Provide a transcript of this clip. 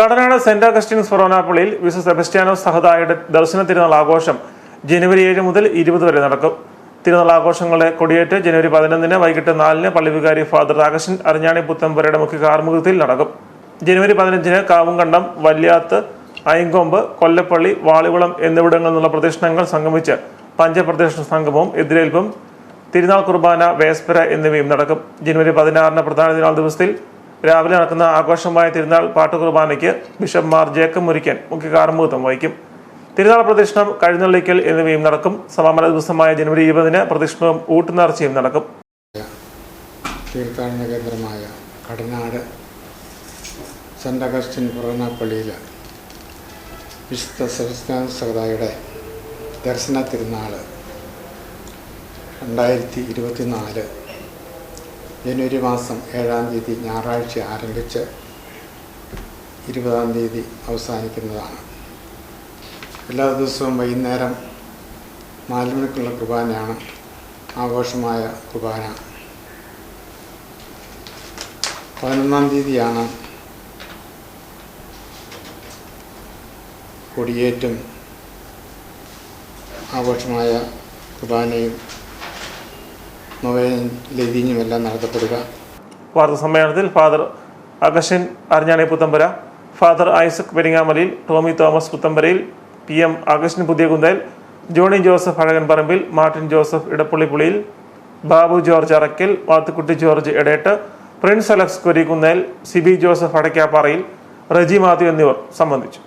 Kadanad saint Augustine's ഫൊറോനാപ്പള്ളിയിൽ വിസ് സെബസ്റ്റ്യാനോസ് സഹതായുടെ ദർശന തിരുനാൾ ആഘോഷം ജനുവരി ഏഴ് മുതൽ ഇരുപത് വരെ നടക്കും. തിരുനാൾ ആഘോഷങ്ങളുടെ കൊടിയേറ്റ് ജനുവരി പതിനൊന്നിന് വൈകിട്ട് നാലിന് പള്ളിവികാരി ഫാദർ അഗസ്റ്റിൻ അരഞ്ഞാണി പുത്തമ്പരയുടെ മുഖ്യ കാർമുഖത്തിൽ നടക്കും. ജനുവരി പതിനഞ്ചിന് കാവുംകണ്ടം വല്യാത്ത് അയങ്കൊമ്പ് കൊല്ലപ്പള്ളി വാളികുളം എന്നിവിടങ്ങളിൽ നിന്നുള്ള പ്രദക്ഷിണങ്ങൾ സംഗമിച്ച് പഞ്ചപ്രദക്ഷിണ സംഗമവും എതിരേൽപ്പും തിരുനാൾ കുർബാന വേസ്പര എന്നിവയും നടക്കും. ജനുവരി പതിനാറിന് പ്രധാന ദിനാൾ ദിവസത്തിൽ രാവിലെ നടക്കുന്ന ആഘോഷമായ തിരുനാൾ പാട്ട് കുർബാനയ്ക്ക് ബിഷപ്പ് മാർ ജേക്കബ് മുരിക്കൻ മുഖ്യ കാർമുഖത്വം വഹിക്കും. തിരുനാൾ പ്രദക്ഷിണം കഴിഞ്ഞള്ളിക്കൽ എന്നിവയും നടക്കും. സമാപന ദിവസമായ ജനുവരി ഇരുപതിന് പ്രദക്ഷിണവും ഊട്ടുനേർച്ചയും നടക്കും. തീർത്ഥാടന കേന്ദ്രമായ കടനാട് സെന്റ് അഗസ്റ്റിൻ പുറനാപ്പള്ളിയിൽ വിശുദ്ധ സെബസ്ത്യാൻ സഹതായുടെ ദർശന തിരുനാൾ രണ്ടായിരത്തി ഇരുപത്തിനാല് ജനുവരി മാസം ഏഴാം തീയതി ഞായറാഴ്ച ആരംഭിച്ച് ഇരുപതാം തീയതി അവസാനിക്കുന്നതാണ്. എല്ലാ ദിവസവും വൈകുന്നേരം നാല് മണിക്കുള്ള കുർബാനയാണ് ആഘോഷമായ കുർബാന. പതിനൊന്നാം തീയതിയാണ് കൊടിയേറ്റും ആഘോഷമായ കുർബാനയും നൊവേനും ലതീഞ്ഞുമെല്ലാം നടത്തപ്പെടുക. വാർത്താ സമ്മേളനത്തിൽ ഫാദർ അഗഷൻ അറിഞ്ഞാണി Puthampara father Isaac Peringamalayil Tomy Thomas Puthamparayil P M അഗശൻ Puthiyakunthal Johnny Joseph Azhakan Parambil Martin Joseph Edappallipuliyil Babu George Arakkil Vathukutty George Edett Prince Alex Korikkunnel Sibi Joseph Adakkaparayil Reji Mathew എന്നിവർ സംബന്ധിച്ചു.